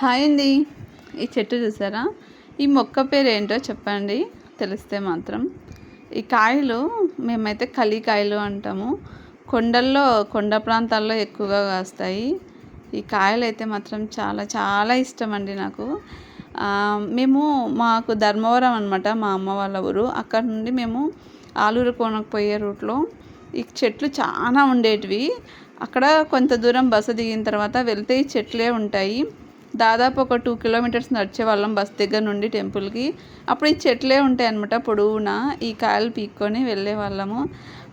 Hi అండి. ఈ చెట్టు చూసారా? ఈ మొక్క పేరు ఏంటో చెప్పండి. తెలిస్తే మాత్రం. ఈ కాయలు మేమైతే కలికాయలు అంటాము. కొండల్లో కొండ ప్రాంతాల్లో ఎక్కువగా కాస్తాయి. ఈ కాయలు అయితే మాత్రం చాలా చాలా ఇష్టం అండి నాకు. మేము మాకు ధర్మవరం అనమాట మా అమ్మ వాళ్ళ ఊరు. అక్కడ నుండి మేము ఆలూరు కోనకు పోయే రూట్లో ఈ చెట్లు చాలా ఉండేటివి. అక్కడ కొంత దూరం బస్సు దిగిన తర్వాత వెళ్తే ఈ చెట్లే ఉంటాయి. దాదాపు ఒక టూ కిలోమీటర్స్ నడిచే వాళ్ళం బస్ దగ్గర నుండి టెంపుల్కి అప్పుడు ఈ చెట్లే ఉంటాయి అనమాట పొడవునా ఈ కాయలు పీక్కొని వెళ్ళే వాళ్ళము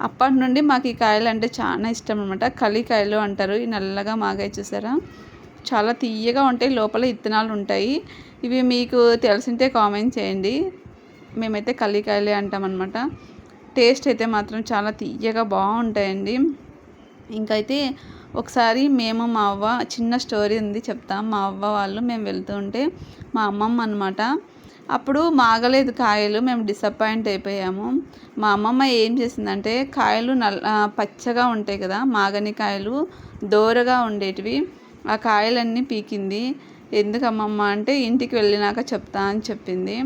అప్పటి నుండి మాకు ఈ కాయలు అంటే చాలా ఇష్టం అనమాట కలికాయలు అంటారు ఈ నల్లగా మాగాయి చూసారా? చాలా తీయగా ఉంటాయి లోపల ఇత్తనాలు ఉంటాయి. ఇవి మీకు తెలిసింటే కామెంట్ చేయండి. మేమైతే కలికాయలే అంటామన్నమాట టేస్ట్ అయితే మాత్రం చాలా తీయగా బాగుంటాయండి. ఇంకైతే ఒకసారి మేము మా అవ్వ చిన్న స్టోరీ ఉంది చెప్తాం. మా అవ్వ వాళ్ళు మేము వెళ్తూ ఉంటే మా అమ్మమ్మ అనమాట అప్పుడు మాగలేదు కాయలు మేము డిసప్పాయింట్ అయిపోయాము. మా అమ్మమ్మ ఏం చేసిందంటే కాయలు నల్ల పచ్చగా ఉంటాయి కదా మాగని కాయలు దోరగా ఉండేటివి ఆ కాయలన్నీ పీకింది. ఎందుకు అమ్మమ్మ అంటే ఇంటికి వెళ్ళినాక చెప్తా అని చెప్పింది.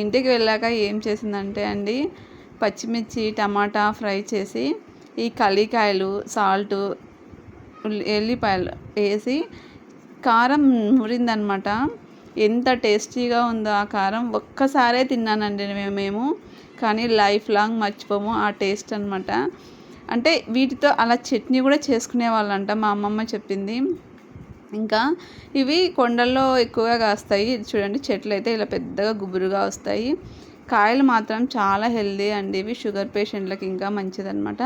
ఇంటికి వెళ్ళాక ఏం చేసిందంటే అండి పచ్చిమిర్చి టమాటా ఫ్రై చేసి ఈ కలికాయలు సాల్ట్ ఎల్లిపాయలు వేసి కారం మురిందనమాట. ఎంత టేస్టీగా ఉందో ఆ కారం. ఒక్కసారే తిన్నానండి మేము. కానీ లైఫ్ లాంగ్ మర్చిపోము ఆ టేస్ట్ అనమాట అంటే వీటితో అలా చట్నీ కూడా చేసుకునే వాళ్ళంట మా అమ్మమ్మ చెప్పింది. ఇంకా ఇవి కొండల్లో ఎక్కువగా కాస్తాయి. చూడండి చెట్లు అయితే ఇలా పెద్దగా గుబురుగా వస్తాయి. కాయలు మాత్రం చాలా హెల్దీ అండి. ఇవి షుగర్ పేషెంట్లకి ఇంకా మంచిదనమాట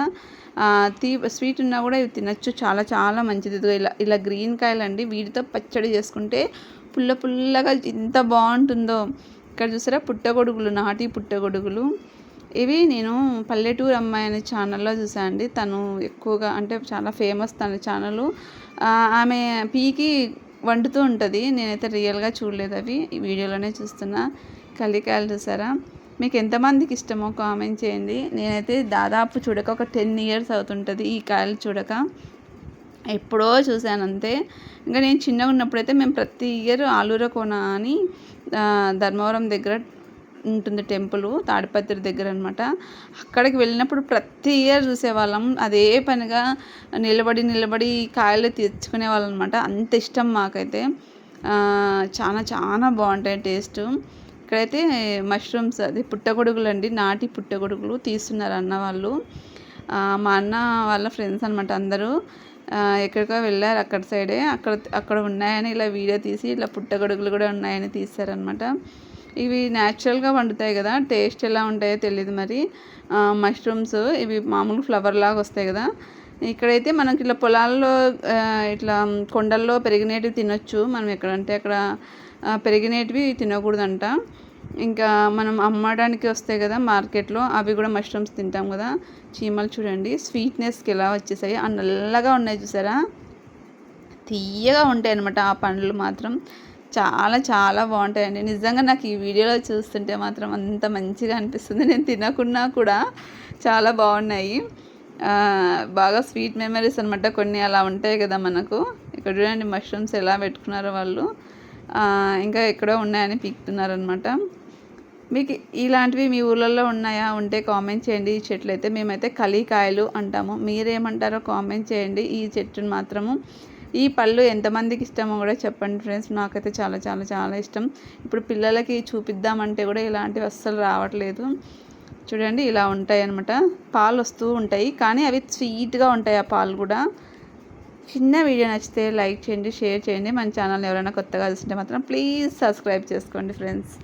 తీ స్వీట్ ఉన్నా కూడా ఇవి తినచ్చు. చాలా చాలా మంచిది. ఇలా ఇలా గ్రీన్ కాయలు అండి వీటితో పచ్చడి చేసుకుంటే పుల్ల పుల్లగా ఎంత బాగుంటుందో. ఇక్కడ చూసారా? పుట్టగొడుగులు నాటి పుట్టగొడుగులు. ఇవి నేను పల్లెటూరు అమ్మాయి అనే ఛానల్లో చూసాను అండి. తను ఎక్కువగా అంటే చాలా ఫేమస్ తన ఛానల్. ఆమె పీకి వండుతూ ఉంటుంది. నేనైతే రియల్గా చూడలేదు అవి. ఈ వీడియోలోనే చూస్తున్నా. కలికాయలు చూసారా? మీకు ఎంతమందికి ఇష్టమో కామెంట్ చేయండి. నేనైతే దాదాపు చూడక ఒక టెన్ ఇయర్స్ అవుతుంటుంది ఈ కాయలు చూడక. ఎప్పుడో చూశాను అంతే ఇంకా నేను చిన్నగా ఉన్నప్పుడైతే మేము ప్రతి ఇయర్ ఆలూర కోన అని ధర్మవరం దగ్గర ఉంటుంది టెంపుల్ తాడిపత్రి దగ్గర అనమాట అక్కడికి వెళ్ళినప్పుడు ప్రతి ఇయర్ చూసేవాళ్ళం. అదే పనిగా నిలబడి నిలబడి కాయలు తెచ్చుకునే వాళ్ళం అనమాట అంత ఇష్టం మాకైతే. చాలా చాలా బాగుంటాయి టేస్ట్. ఇక్కడైతే మష్రూమ్స్ అది పుట్టగొడుగులు అండి నాటి పుట్టగొడుగులు తీస్తున్నారు అన్న వాళ్ళు మా అన్న వాళ్ళ ఫ్రెండ్స్ అనమాట అందరూ. ఎక్కడికో వెళ్ళారు అక్కడ సైడే అక్కడ అక్కడ ఉన్నాయని ఇలా వీడియో తీసి ఇలా పుట్టగొడుగులు కూడా ఉన్నాయని తీస్తారనమాట ఇవి న్యాచురల్గా వండుతాయి కదా. టేస్ట్ ఎలా ఉంటాయో తెలియదు మరి. మష్రూమ్స్ ఇవి మామూలు ఫ్లవర్ లాగా వస్తాయి కదా. ఇక్కడైతే మనకి ఇట్లా పొలాల్లో ఇట్లా కొండల్లో పెరిగినవి తినొచ్చు. మనం ఎక్కడంటే అక్కడ పెరిగినవి తినకూడదంట. ఇంకా మనం అమ్మడానికి వస్తాయి కదా మార్కెట్లో అవి కూడా మష్రూమ్స్ తింటాం కదా. చీమలు చూడండి స్వీట్నెస్కి ఎలా వచ్చేసాయి. ఆ నల్లగా ఉన్నాయి చూసారా? తీయగా ఉంటాయి అనమాట ఆ పండ్లు మాత్రం. చాలా చాలా బాగుంటాయండి. నిజంగా నాకు ఈ వీడియోలో చూస్తుంటే మాత్రం అంత మంచిగా అనిపిస్తుంది. నేను తినకున్నా కూడా చాలా బాగున్నాయి. బాగా స్వీట్ మెమరీస్ అనమాట కొన్ని అలా ఉంటాయి కదా మనకు. ఇక్కడ చూడండి మష్రూమ్స్ ఎలా పెట్టుకున్నారో వాళ్ళు. ఇంకా ఎక్కడో ఉన్నాయని పీకుతున్నారనమాట మీకు ఇలాంటివి మీ ఊళ్ళల్లో ఉన్నాయా? ఉంటే కామెంట్ చేయండి. ఈ చెట్లు అయితే మేమైతే కలికాయలు అంటాము. మీరేమంటారో కామెంట్ చేయండి. ఈ చెట్టును మాత్రము. ఈ పళ్ళు ఎంతమందికి ఇష్టమో కూడా చెప్పండి ఫ్రెండ్స్ నాకైతే చాలా చాలా చాలా ఇష్టం. ఇప్పుడు పిల్లలకి చూపిద్దామంటే కూడా ఇలాంటివి అస్సలు రావట్లేదు. చూడండి ఇలా ఉంటాయి అనమాట పాలు వస్తూ ఉంటాయి. కానీ అవి స్వీట్గా ఉంటాయి ఆ పాలు కూడా. చిన్న వీడియో నచ్చితే లైక్ చేయండి షేర్ చేయండి. మన ఛానల్ ఎవరైనా కొత్తగా చూస్తుంటే మాత్రం ప్లీజ్ సబ్స్క్రైబ్ చేసుకోండి ఫ్రెండ్స్.